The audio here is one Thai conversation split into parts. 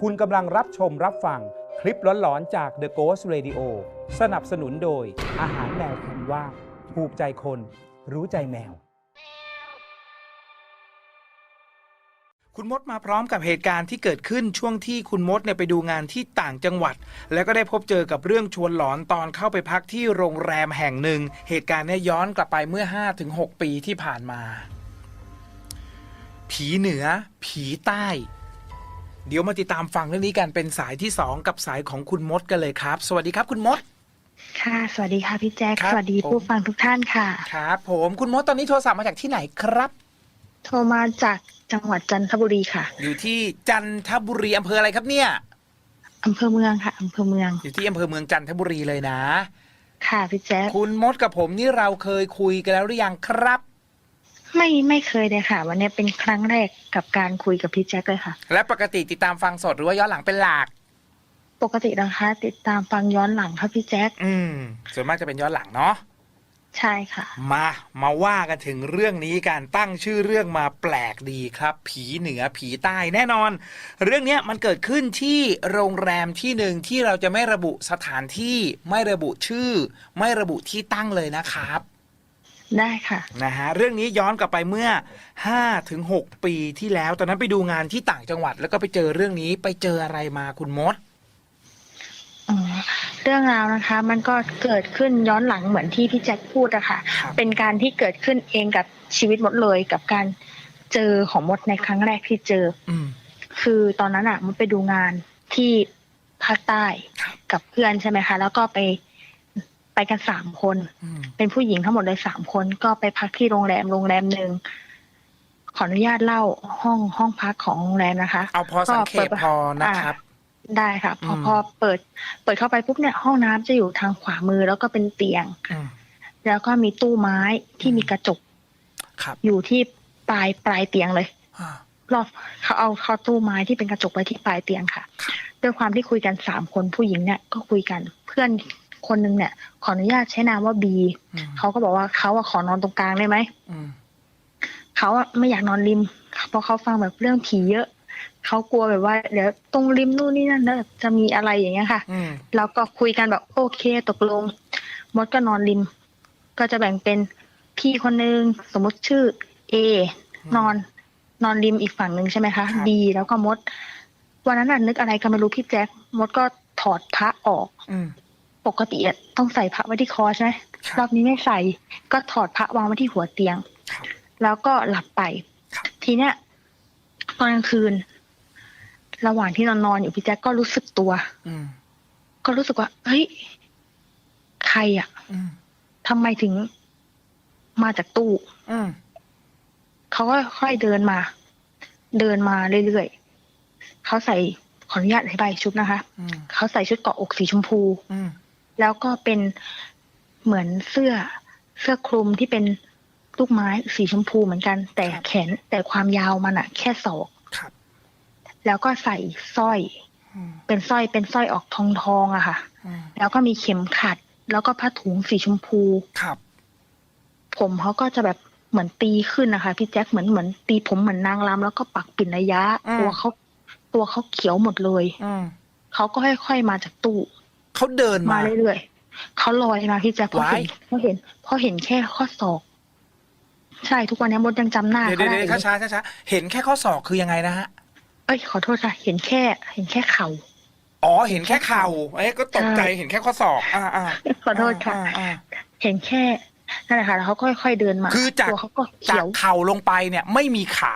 คุณกำลังรับชมรับฟังคลิปหลอนๆจาก The Ghost Radio สนับสนุนโดย อาหารแมวคุณว่าถูกใจคน รู้ใจแมว คุณมดมาพร้อมกับเหตุการณ์ที่เกิดขึ้นช่วงที่คุณมดเนี่ยไปดูงานที่ต่างจังหวัด แล้วก็ได้พบเจอกับเรื่องชวนหลอนตอนเข้าไปพักที่โรงแรมแห่งหนึ่ง เหตุการณ์เนี่ยย้อนกลับไปเมื่อ 5-6 ปีที่ผ่านมา ผีเหนือ ผีใต้ เดี๋ยวมาติดตามฟังเรื่องนี้กันเป็นสายที่ 2 กับสายของคุณมดกันเลยครับ สวัสดีครับคุณมด ค่ะ สวัสดีค่ะพี่แจ๊คครับสวัสดีผม ผู้ฟังทุกท่านค่ะ ครับผมคุณมดตอนนี้โทรศัพท์มาจากที่ไหนครับ โทรมาจากจังหวัดจันทบุรีค่ะอยู่ที่จันทบุรีอำเภออะไรครับเนี่ยอำเภอเมืองค่ะอำเภอเมืองอยู่ที่อำเภอเมืองจันทบุรีเลยนะ ค่ะพี่แจ๊คคุณมดกับผมนี่เราเคยคุยกันแล้วหรือยังครับ ไม่ไม่เคยเลยค่ะ วันนี้เป็นครั้งแรกกับการคุยกับพี่แจ๊คเลยค่ะ และปกติติดตามฟังสดหรือว่าย้อนหลังเป็นหลัก ปกตินะคะ ติดตามฟังย้อนหลังค่ะพี่แจ๊คอืมส่วนมากจะเป็นย้อนหลังเนาะใช่ค่ะ มามาว่ากันถึงเรื่องนี้การตั้งชื่อเรื่องมาแปลกดีครับ ผีเหนือผีใต้แน่นอน เรื่องเนี้ยมันเกิดขึ้นที่โรงแรมที่หนึ่งที่เราจะไม่ระบุสถานที่ไม่ระบุชื่อ ไม่ระบุที่ตั้งเลยนะครับ ได้ค่ะนะฮะเรื่องนี้ย้อนกลับไปเมื่อ5ถึง6ปีที่แล้ว ตอนนั้นไปดูงานที่ต่างจังหวัด แล้วก็ไปเจอเรื่องนี้ไปเจออะไรมาคุณมดอ๋อเรื่องราวนะคะ มันก็เกิดขึ้นย้อนหลังเหมือนที่พี่แจ็คพูดอะค่ะ ครับ เป็นการที่เกิดขึ้นเองกับชีวิตมดเลยกับการเจอของมดในครั้งแรกที่เจอ อืม คือตอนนั้นอะมดไปดูงานที่ภาคใต้ครับ กับเพื่อนใช่ไหมคะ แล้วก็ไป ไปกันสามคนอืมเป็นผู้หญิงทั้งหมดเลยสามคน ก็ไปพักที่โรงแรมโรงแรมหนึ่งขออนุญาตเล่าห้องห้องพักของโรงแรมนะคะ เอาพอสังเขปพอนะครับได้ค่ะ พออืมพอเปิด เปิดเข้าไปปุ๊บเนี่ยห้องน้ำจะอยู่ทางขวามือแล้วก็เป็นเตียงอืมแล้วก็มีตู้ไม้ที่มีกระจกครับอยู่ที่ปลายปลายเตียงเลยอ่ารอบเขาเอาเข้าตู้ไม้ที่เป็นกระจกไว้ที่ปลายเตียงค่ะ ด้วยความที่คุยกันสามคนผู้หญิงเนี่ยก็คุยกัน เพื่อน คนนึงเนี่ย ขออนุญาตใช้นามว่าบีอืมเขาก็บอกว่าเขาอะขอนอนตรงกลางได้ไหมอืมเขาอะไม่อยากนอนริม เพราะเขาฟังแบบเรื่องผีเยอะเขากลัวแบบว่าเดี๋ยวตรงริมนู่นนี่นั่นแล้วจะมีอะไรอย่างเงี้ยค่ะอืมแล้วก็คุยกันแบบโอเคตกลง มดก็นอนริม ก็จะแบ่งเป็นพี่คนนึงสมมติชื่อเออืมนอน นอนริมอีกฝั่งหนึ่งใช่ไหมคะครับบีแล้วก็มด วันนั้นน่ะนึกอะไรก็ไม่รู้พี่แจ็คมดก็ถอดพระออกอืม ปกติอะต้องใส่พระไว้ที่คอใช่ไหมครับรอบนี้ไม่ใส่ก็ถอดพระวางไว้ที่หัวเตียงครับแล้วก็หลับไปครับทีเนี้ยตอนกลางคืน ระหว่างที่นอนนอนๆอยู่พี่แจ็คก็รู้สึกตัวอืมก็รู้สึกว่า เฮ้ย ใครอะอืมทำไมถึงมาจากตู้อืมเขาก็ค่อยเดินมา เดินมาเรื่อยๆเขาใส่ขออนุญาตอธิบายชุดนะคะอืมเขาใส่ชุดเกาะอกสีชมพูอืม แล้วก็เป็นเหมือนเสื้อเสื้อคลุมที่เป็นลูกไม้สีชมพูเหมือนกัน แต่แขนแต่ความยาวมันอะแค่ศอกครับแล้วก็ใส่สร้อยอืมเป็นสร้อยเป็นสร้อยออกทองทองๆอะค่ะอืมแล้วก็มีเข็มขัด แล้วก็ผ้าถุงสีชมพูครับ ผมเขาก็จะแบบเหมือนตีขึ้นนะคะ พี่แจ็คเหมือนเหมือนตีผมเหมือนนางรำแล้วก็ปักปิ่นระยะ ตัวเขาตัวเขาเขียวหมดเลยอืมเขาก็ค่อยๆมาจากตู้ เขาเดินมามาเรื่อยๆเขาลอยมาพี่แจ็คเพราะเห็นว้ายเพราะเห็นเพราะเห็นแค่ข้อศอก ใช่ทุกวันนี้มดยังจำหน้าเดี๋ยวเขาเดี๋ยวได้เดี๋ยวช้าช้าช้าเห็นแค่ข้อศอกคือยังไงนะฮะเอ้ยขอโทษค่ะ เห็นแค่ เห็นแค่เข่า อ๋อเห็นแค่เข่าเอ๊ะก็ตกใจใช่เห็นแค่ข้อศอก อ่าอ่าขอโทษค่ะอ่าอ่า เห็นแค่นั่นแหละค่ะแล้วเขาก็ค่อยๆเดินมาคือจาก ตัวเขาก็จาเขีกยวเข่าลงไปเนี่ยไม่มีขา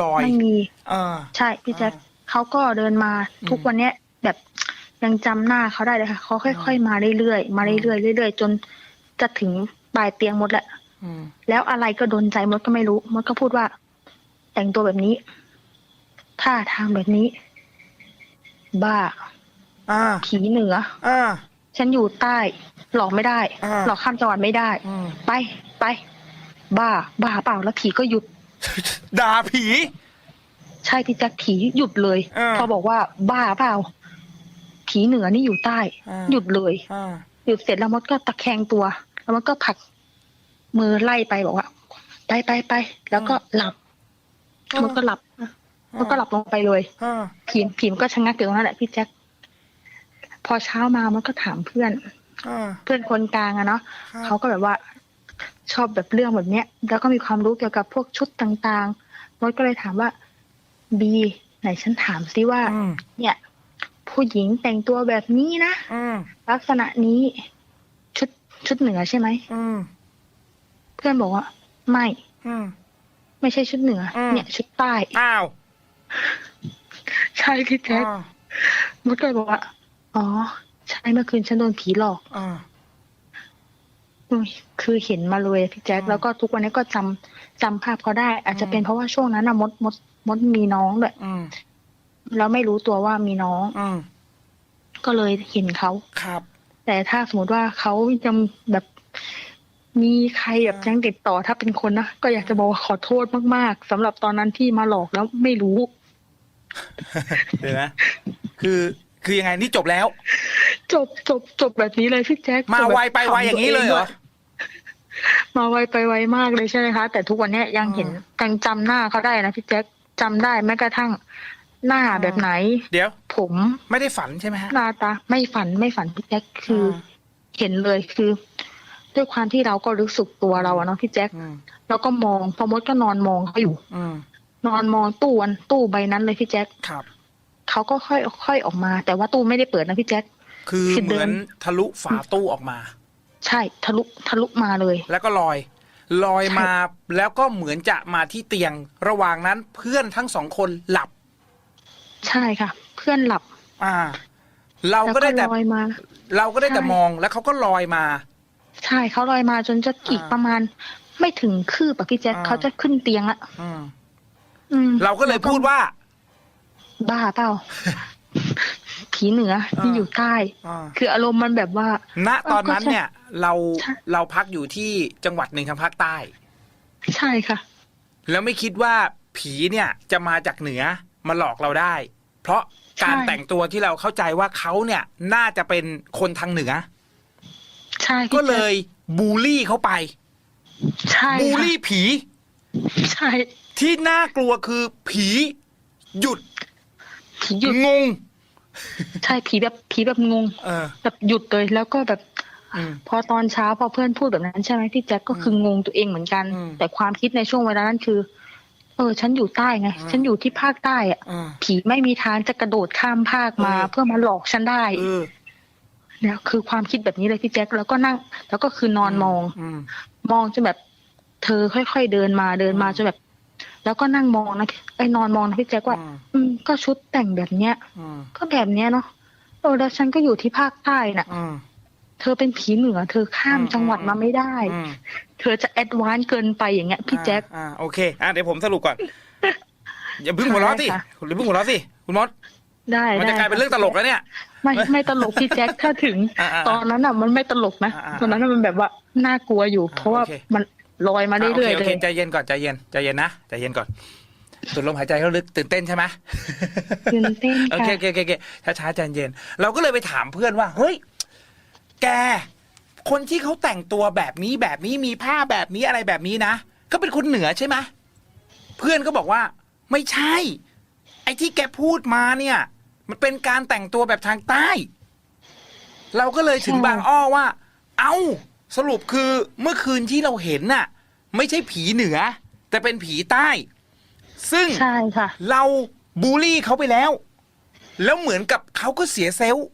ลอยไม่มี เออ ใช่พี่แจ็คอ่าเขาก็เดินมาอืมทุกวันเนี้ยแบบ ยังจำหน้าเขาได้เลยค่ะ เขาค่อยๆมาเรื่อยๆมาเรื่อยๆเรื่อยๆจนจะถึงปลายเตียงมดแหละอืมแล้วอะไรก็โดนใจมดก็ไม่รู้ มดก็พูดว่า แต่งตัวแบบนี้ท่าทางแบบนี้ บ้าอ่าผีเหนืออ่าฉันอยู่ใต้ หลอกไม่ได้อ่าหลอกข้ามจังหวัดไม่ได้อืมไปไป บ้า บ้าเปล่าแล้วผีก็หยุด ด่าผี ใช่พี่แจ็คผีหยุดเลยอ่าพอบอกว่า บ้าเปล่า ผีเหนือนี่อยู่ใต้อ่าหยุดเลยอ่าหยุดเสร็จแล้วมดก็ตะแคงตัว แล้วมดก็ผลักมือไล่ไปบอกว่า ไปไปไปแล้วก็หลับมดก็หลับมดก็หลับลงไปเลยอ่าผีผีมันก็ชะงักอยู่ตรงนั้นแหละพี่แจ็คพอเช้ามามดก็ถามเพื่อนอ่าเพื่อนคนกลางอะเนาะครับเขาก็แบบว่า ชอบแบบเรื่องแบบเนี้ย แล้วก็มีความรู้เกี่ยวกับพวกชุดต่างๆมดก็เลยถามว่าบีไหนฉันถามซิว่าอืมเนี่ย ผู้หญิงแต่งตัวแบบนี้นะอืมลักษณะนี้ ชุดชุดเหนือใช่ไหมอืมเพื่อนบอกว่า ไม่ อืม ไม่ใช่ชุดเหนืออม เนี่ย ชุดใต้ อ้าวใช่พี่แจ๊คอ่ามดก็เลยบอกว่า อ๋อ ใช่เมื่อคืนฉันโดนผีหลอกอ่า อุ๊ยคือเห็นมาเลยพี่แจ๊คอืมแล้วก็ทุกวันนี้ก็จำจำภาพเขาได้ อาจจะอืม เป็นเพราะว่าช่วงนั้นนะมดมดมดมีน้องด้วย อืม แล้วไม่รู้ตัวว่ามีน้องอืมก็เลยเห็นเขาครับ แต่ถ้าสมมติว่าเขายังแบบมีใครแบบยังติดต่อถ้าเป็นคนนะก็อยากจะบอกว่าขอโทษมากๆสำหรับตอนนั้นที่มาหลอกแล้วไม่รู้เดี๋ยวนะคือคือยังไงนี่จบแล้ว จบจบจบแบบนี้เลยพี่แจ๊คมาจบแบบไวไปไวอย่างนี้เลยเหรอขำตัวงด้วยมาไวไปไวมากเลยใช่ไหมคะ แต่ทุกวันเนี้ยยังเห็นอืมยังจำหน้าเขาได้นะพี่แจ๊คจำได้แม้กระทั่ง หน้าอืมแบบไหน เดี๋ยว ผมไม่ได้ฝันใช่ไหมฮะ หน้าตาไม่ฝันไม่ฝันพี่แจ๊คคืออเห็นเลยคือ ด้วยความที่เราก็รู้สึกตัวเราอะเนาะพี่แจ๊คอืมแล้วก็มองพอมดก็นอนมองเขาอยู่ อืมนอนมองตู้อันตู้ใบนั้นเลยพี่แจ๊คครับ เขาก็ค่อยค่อยออกมา แต่ว่าตู้ไม่ได้เปิดนะพี่แจ๊คคือคือเหเดิมือน นทะลุฝาตู้ออกมา ใช่ทะลุทะลุมาเลย แล้วก็ลอย ลอยใช่มาแล้วก็เหมือนจะมาที่เตียง ระหว่างนั้นเพื่อนทั้งสองคนหลับ ใช่ค่ะ เพื่อนหลับ อ่า เราแล้วก็ก็ได้แต่ลอยมา เราก็ได้แต่ใช่ มองแล้วเขาก็ลอยมา ใช่เขาลอยมาจนจะอีกอ่าประมาณ ไม่ถึงคืบอะพี่แจ๊คอ่า เขาจะขึ้นเตียงละอืมอืมเราก็เลยพูดว่า บ้าเปล่า ผีเหนือที่อ่าอยู่ใต้ อ่าคืออารมณ์มันแบบว่า ณตอนนั้นเนี่ย เราใช่ เราพักอยู่ที่จังหวัดหนึ่งทางภาคใต้ ใช่ค่ะ แล้วไม่คิดว่าผีเนี่ยจะมาจากเหนือมาหลอกเราได้ เพราะการใช่แต่งตัวที่เราเข้าใจว่าเขาเนี่ยน่าจะเป็นคนทางเหนือ ใช่พี่ก็เลยบูลลี่เขาไป ใช่บูลค่ะลี่ผี ใช่ ที่น่ากลัวคือผีหยุดผีหยุดงง ใช่ผีแบบผีแบบงงเออแบบหยุดเลยแล้วก็แบบอืมพอตอนเช้าพอเพื่อนพูดแบบนั้นใช่ไหมพี่แจ็คก็คืองงตัวเองเหมือนกันอืมแต่ความคิดในช่วงเวลานั้นคือ เออ ฉันอยู่ใต้ไงอืมฉันอยู่ที่ภาคใต้อะอ่า ผีไม่มีทางจะกระโดดข้ามภาคมา เออ เพื่อมาหลอกฉันได้เออเนี่ยคือความคิดแบบนี้เลยพี่แจ็คแล้วก็นั่ง แล้วก็คือนอนมองอืมมองจนแบบ เธอค่อยๆเดินมาเดินมาอืม จนแบบ แล้วก็นั่งมองนะไอ้นอนมองนะพี่แจ็คว่า อืมอืม ก็ชุดแต่งแบบเนี้ย อืมก็แบบเนี้ยเนาะเออแล้วฉันก็อยู่ที่ภาคใต้น่ะ อืม เธอเป็นผีเหนือ เธอข้ามอืมจังหวัดมาไม่ได้อืมเธอจะแอดวานซ์เกินไปอย่างเงี้ยพี่แจ็คอ่าอ่าโอเคอะเดี๋ยวผมสรุปก่อน อย่าเพิ่งหัวเราะสิใช่ค่ะอย่าเพิ่งหัวเราะสิคุณมดได้มันจะได้กลายเป็นเรื่องตลกแล้วเนี่ย ไม่ไม่ตลกพี่แจ็คถ้าถึงอ่าๆตอนนั้นอะมันไม่ตลกนะอ่าๆตอนนั้นน่ะมันแบบว่าน่ากลัวอยู่อ่าเพราะว่าโอเคมันลอยมาเรื่อยๆโอเลเคยใจเย็นก่อนใจเย็นใจเย็นนะใจเย็นก่อนสูดลมหายใจเข้าลึกตื่นเต้นใช่ไหมตื่นเต้นโอค่ะเคโอเคโอเคโอเคช้าๆใจเย็น เราก็เลยไปถามเพื่อนว่าเฮ้ย แก คนที่เขาแต่งตัวแบบนี้แบบนี้มีผ้าแบบนี้อะไรแบบนี้นะ ก็เป็นคนเหนือใช่ไหมเพื่อนก็บอกว่า ไม่ใช่ ไอ้ที่แกพูดมาเนี่ย มันเป็นการแต่งตัวแบบทางใต้ เราก็เลยถึงบางอ้อว่า เอ้า สรุปคือเมื่อคืนที่เราเห็นน่ะ ไม่ใช่ผีเหนือ แต่เป็นผีใต้ ซึ่งใช่ค่ะ เราบูลลี่เขาไปแล้ว แล้วเหมือนกับเขาก็เสียเซลล์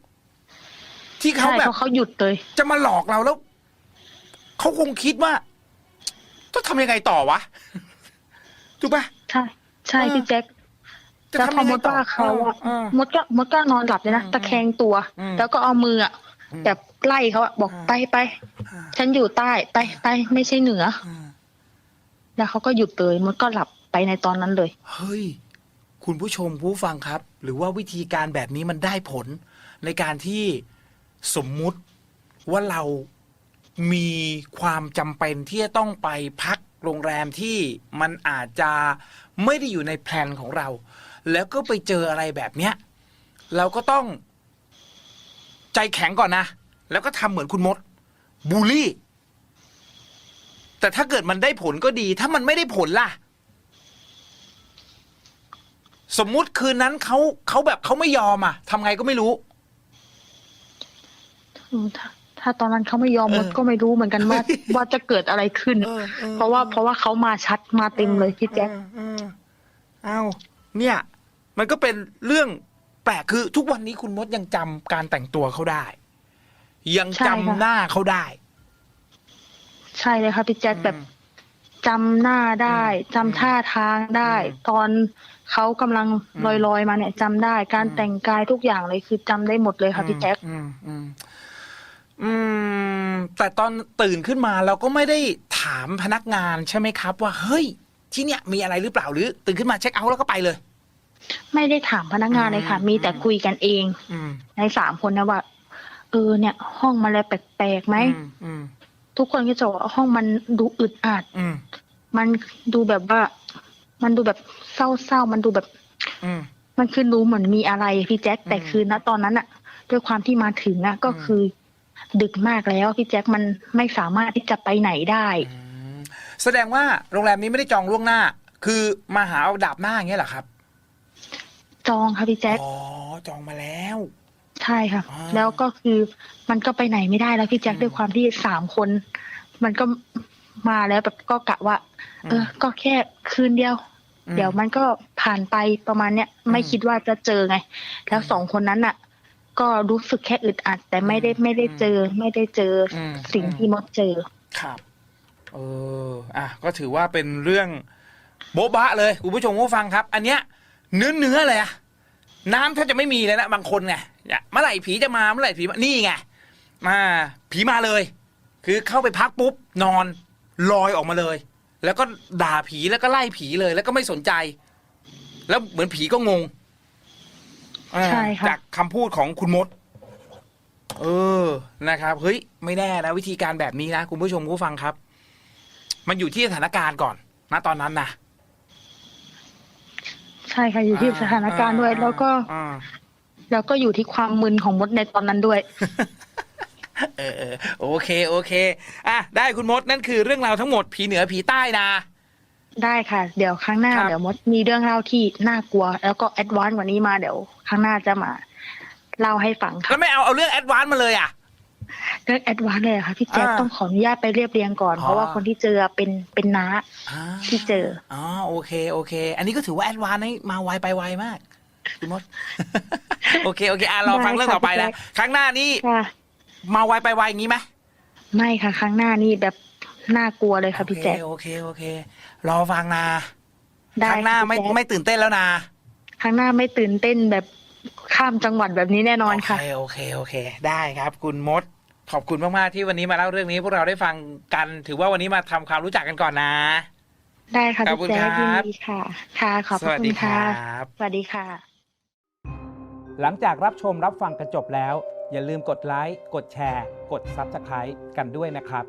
ที่เขาใช่แบบ เพราะเขาหยุดเลย จะมาหลอกเราแล้ว เขาคงคิดว่า ต้องทำยังไงต่อวะ ถูกปะ ใช่ ใช่เออ พี่แจ็คจะแล้วพทำอยังมไงดต่อว่าเขาอะเออ มดก็มดก็นอนหลับเลยนะอืมตะแคงตัว อืมแล้วก็เอามืออะอืมแบบไล่เขาอะบอกอ่า ไปไปอ่าฉันอยู่ใต้ไปไปไม่ใช่เหนือ อ่าแล้วเขาก็หยุดเลยมดก็หลับไปในตอนนั้นเลย เฮ้ย คุณผู้ชมผู้ฟังครับ หรือว่าวิธีการแบบนี้มันได้ผล ในการที่ สมมุติว่าเรามีความจำเป็นที่จะต้องไปพักโรงแรมที่มันอาจจะไม่ได้อยู่ในแพลนของเรา แล้วก็ไปเจออะไรแบบเนี้ย เราก็ต้องใจแข็งก่อนนะ แล้วก็ทำเหมือนคุณมดบูลลี่ แต่ถ้าเกิดมันได้ผลก็ดี ถ้ามันไม่ได้ผลล่ะ สมมุติคืนนั้นเขาเขาแบบเขาไม่ยอมอะทำไงก็ไม่รู้ อืมถ้าถ้าตอนนั้นเขาไม่ยอมเออมดก็ไม่รู้เหมือนกันว่า ว่าจะเกิดอะไรขึ้นออออ เพราะว่าเพราะว่าเขามาชัดมาเต็มเลยพี่แจ๊คเออเออเอ้าเนี่ย มันก็เป็นเรื่องแปลกคือทุกวันนี้คุณมดยังจำการแต่งตัวเขาได้ ยังจำหน้าเขาได้ใช่เลยค่ะพี่แจ๊คแบบอืม จำหน้าได้อืมจำท่าทางได้ อืมตอนเขากำลังอืม ลอยๆมาเนี่ยจำได้การอืมแต่งกายทุกอย่างเลยคือจำได้หมดเลยค่ะพี่แจ๊ค อืมอืมอืม แต่ตอนตื่นขึ้นมาเราก็ไม่ได้ถามพนักงานใช่ไหมครับ ว่าเฮ้ย ที่เนี่ยมีอะไรหรือเปล่าหรือ ตื่นขึ้นมาเช็คเอาท์แล้วก็ไปเลย ไม่ได้ถามพนักงานเลยค่ะ อืม มีแต่คุยกันเอง อืมในสามคนนะว่า เออเนี่ย ห้องมันอะไรแปลกๆไหม อืมอืมทุกคนก็จะบอกว่าห้องมันดูอึดอัด อืมมันดูแบบว่า มันดูแบบเศร้าๆ มันดูแบบ อืม มันคือรู้เหมือนมีอะไรพี่แจ็คแต่อืมคือณตอนนั้นอะด้วยความที่มาถึงอะก็อืมคือ ดึกมากแล้วพี่แจ็คมันไม่สามารถที่จะไปไหนได้อืมแสดงว่าโรงแรมนี้ไม่ได้จองล่วงหน้า คือมาหาเอาดาบหน้าอย่างเงี้ยเหรอครับ จองค่ะพี่แจ็คอ๋อจองมาแล้ว ใช่ค่ะอ่าแล้วก็คือมันก็ไปไหนไม่ได้แล้วพี่แจ็คอืมด้วยความที่สามคน มันก็มาแล้วแบบก็กะว่าอืมเออก็แค่คืนเดียว อืม เดี๋ยวมันก็ผ่านไปประมาณเนี้ยไม่อืมคิดว่าจะเจอไง แล้วอืม สองคนนั้นอะ ก็รู้สึกแค่อึดอัด แต่ไม่ได้อืมไม่ได้เจอ ไม่ได้เจออมสิ่งที่มดเจอครับเอออะก็ถือว่าเป็นเรื่องโบ๊ะบะเลยคุณผู้ชมผู้ฟังครับ อันเนี้ย เนื้อเนื้อเลยอะน้ำแทบจะไม่มีเลยนะบางคนไงเนี่ยเมื่อไหร่ผีจะมาเมื่อไหร่ผีมานี่ไงมาผีมาเลย คือเข้าไปพักปุ๊บนอนลอยออกมาเลย แล้วก็ด่าผีแล้วก็ไล่ผีเลย แล้วก็ไม่สนใจ แล้วเหมือนผีก็งงอ่า ใช่ค่ะ จากคำพูดของคุณมด เออนะครับเฮ้ยไม่แน่นะวิธีการแบบนี้นะคุณผู้ชมผู้ฟังครับ มันอยู่ที่สถานการณ์ก่อนนะตอนนั้นนะใช่ค่ะอยู่ที่สถานการณ์ด้วยอ่แล้วก็อ่า แล้วก็อยู่ที่ความมึนของมดในตอนนั้นด้วย เออเออโอเค โอเค อะ ได้คุณมด นั่นคือเรื่องราวทั้งหมด ผีเหนือผีใต้นะ ได้ค่ะ เดี๋ยวครั้งหน้าครับ เดี๋ยวมดมีเรื่องเล่าที่น่ากลัว แล้วก็แอดวานซ์กว่านี้มาเดี๋ยวครั้งหน้าจะมาเล่าให้ฟังแล้ค่ะวไม่เอาเอาเรื่องแอดวานซ์มาเลยอะ เรื่องแอดวานซ์เลยเหรอค่ะพี่แจ๊คอ่าต้องขออนุญาตไปเรียบเรียงก่อนอ๋อ เพราะว่าคนที่เจอเป็นเป็นน้าอ่าที่เจอ อ๋อโอเคโอเค อันนี้ก็ถือว่าแอดวานซ์ให้มาไวไปไวมากคุณมด โอเคโอเคอะรอฟังได้เรื่องค่ะต่อไปพี่แจ๊นะคครั้งหน้านี้ค่ะ มาไวไปไวอย่างนี้ไหม ไม่ค่ะ ครั้งหน้านี่แบบ น่ากลัวเลยค่ะพี่แจ๊คโอเคโอเครอฟังนะได้ครั้งหน้าค่ะไม่พี่แจ๊คไม่ตื่นเต้นแล้วนะครั้งหน้าไม่ตื่นเต้นแบบข้ามจังหวัดแบบนี้แน่นอนค่ะ โอเคโอเคโอเค ได้ครับ คุณมด ขอบคุณมาก ๆ ที่วันนี้มาเล่าเรื่องนี้ พวกเราได้ฟังกัน ถือว่าวันนี้มาทำความรู้จักกันก่อนนะ ได้ค่ะขอบคุพี่ณแจ๊คครัยินบดีค่ะ ค่ะขอบสพระวัสคุดีณคค่ะรับสวัสดีค่ะ หลังจากรับชมรับฟังกันจบแล้ว อย่าลืมกดไลค์กดแชร์ กด Subscribe กันด้วยนะครับ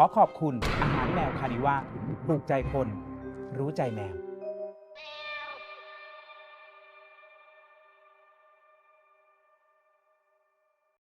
ขอขอบคุณอาหารแมวคานิว่าถูกใจคน รู้ใจแมว